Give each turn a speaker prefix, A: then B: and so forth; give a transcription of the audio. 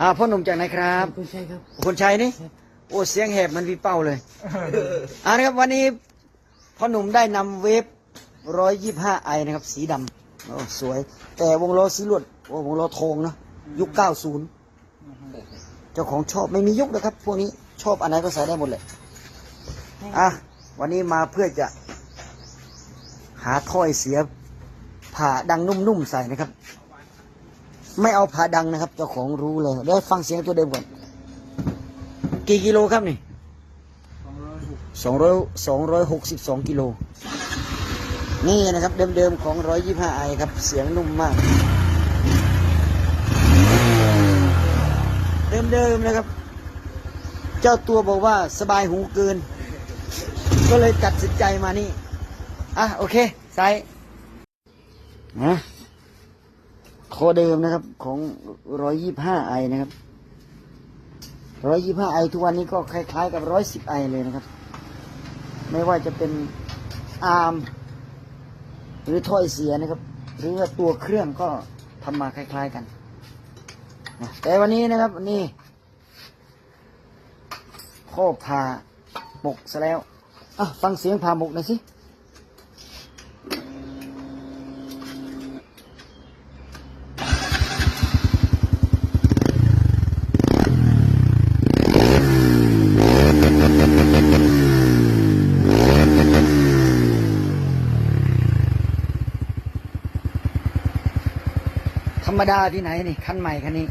A: อ่าพ่อหนุ่มจากไหนครับ
B: คุณชัยครับ
A: คนชัยนี่โอ้เสียงแหบมันพี่เป้าเลยอ่านะครับวันนี้พ่อหนุ่มได้นำเวฟร้อยยี่ห้าไอนะครับ สีดำโอ้สวย แต่วงล้อสีลวดโอ้วงล้อทองเนอะยุคเก้าศูนย์เจ้าของชอบไม่มียุคนะครับ พวกนี้ชอบอันไหนก็ใส่ได้หมดเลยอะวันนี้มาเพื่อจะ หาถ้อยเสียผ่าดังนุ่มๆใส่นะครับ ไม่เอาผ่าดังนะครับ เจ้าของรู้เลยเดี๋ยวฟังเสียงตัวเดิมก่อน กี่กิโลครับนี่สองร้อยสองร้อยหกสิบสองกิโล นี่นะครับเดิมๆของร้อยยี่ห้าไอครับ เสียงนุ่มมาก เดิมๆนะครับ เจ้าตัวบอกว่าสบายหูเกิน ก็เลยตัดสินใจมานี่ อะ โอเคใส่นะ คอเดิมนะครับของร้อยยี่ห้าไอนะครับร้อยยี่ห้าไอทุกวันนี้ก็คล้าย ๆ กับร้อยสิบไอเลยนะครับ ไม่ว่าจะเป็นอาร์มหรือถ้อยเสียนะครับ หรือว่าตัวเครื่องก็ทำมาคล้าย ๆกันแต่วันนี้นะครับนี่ข้อผ่าหมกซะแล้วอะฟังเสียงผ่าหมกหน่อยสิ ธรรมดาที่ไหนนี่คันใหม่คันนี้